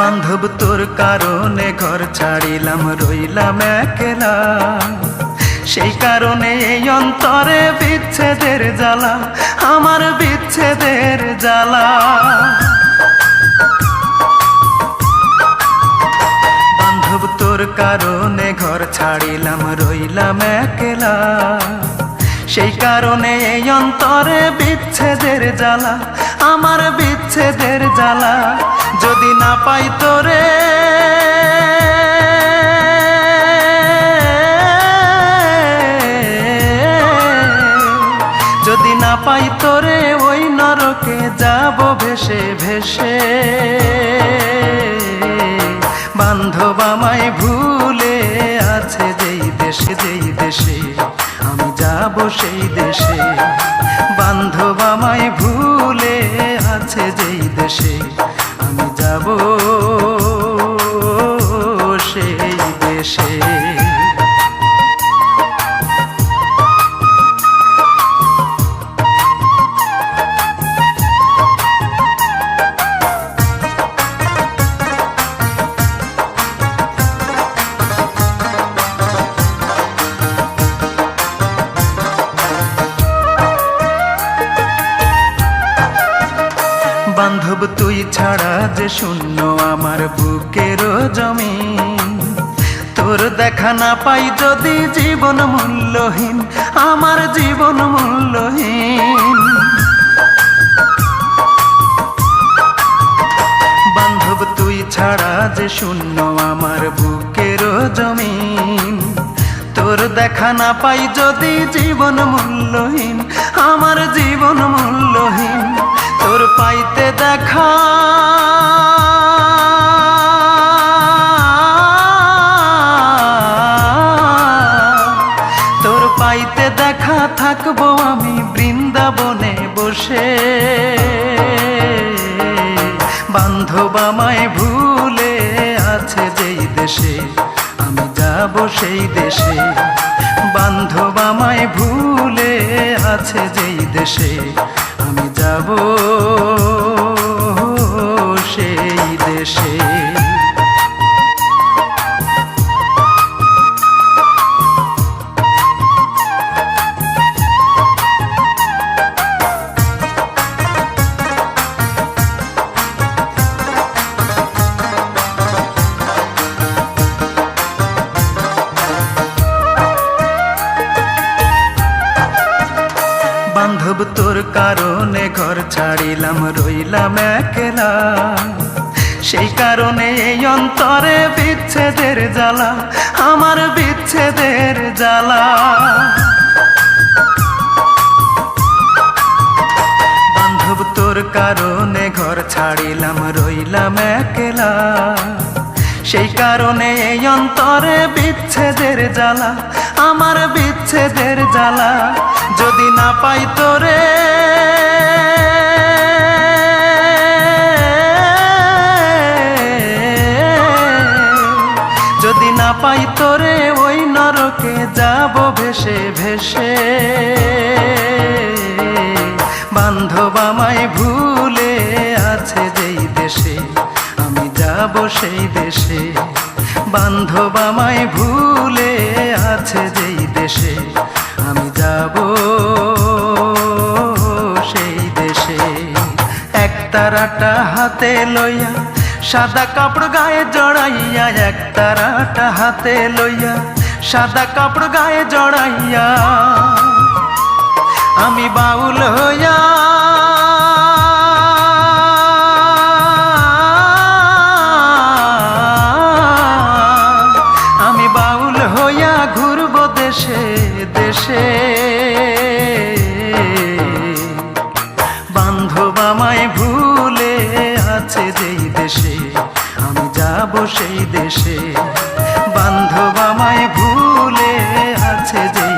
বান্ধব তোর কারণে ঘর ছাড়িলাম, রইলাম একলা। সেই কারণে এই অন্তরে বিচ্ছেদের জ্বালা, আমার বিচ্ছেদের জ্বালা। বান্ধব তোর কারণে ঘর ছাড়িলাম, রইলাম একলা। সেই কারণে এই অন্তরে বিচ্ছেদের জ্বালা, আমার বিচ্ছেদের জ্বালা, যদি না পাই তোরে। যদি না পাই তোরে, ওই নরকে যাব ভেসে ভেসে। বান্ধব আমায় ভুলে আছে যেই দেশে যেই দেশে। সেই দেশে। বান্ধব আমায় ভুলে আছে যেই দেশে। আমি যাব সেই দেশে। বান্ধব তুই ছাড়া যে শূন্য আমার বুকের জমিন। তোর দেখা না পাই যদি জীবন মূল্যহীন, আমার জীবন মূল্যহীন। বান্ধব তুই ছাড়া যে শূন্য আমার বুকের জমিন। তোর দেখা না পাই যদি জীবন মূল্যহীন, আমার জীবন দেখা। তোর পাইতে দেখা থাকব আমি বৃন্দাবনে বসে। বান্ধব আমায় ভুলে আছে যেই দেশে, আমি যাব সেই দেশে। বান্ধব আমায় ভুলে আছে যেই দেশে কারণে ঘর ছাড়িলাম, রইলাম একলা। সেই কারণে এই অন্তরে বিচ্ছেদের জ্বালা, আমার বিচ্ছেদের জ্বালা। বান্ধব, তোর কারণে ঘর ছাড়িলাম, রইলাম একলা। সেই কারণে এই অন্তরে বিচ্ছেদের জ্বালা, আমার বিচ্ছেদের জ্বালা। যদি না পাই তোরে পাই তোরে, ওই নরকে যাব ভেসে ভেসে। বান্ধব আমায় ভুলে আছে যেই দেশে, আমি যাব সেই দেশে। বান্ধব আমায় ভুলে আছে যেই দেশে, আমি যাব সেই দেশে। এক তারাটা হাতে লইয়া সাদা কাপড় গায়ে জড়াইয়া এক তারাটা হাতে লইয়া, সাদা কাপড় গায়ে জড়াইয়া আমি বাউল হইয়া আমি বাউল হইয়া ঘুরব দেশে দেশে। বান্ধব আমায় আছে দেশে আমি যাব সেই দেশে। বান্ধব আমায় ভুলে আছে দেশে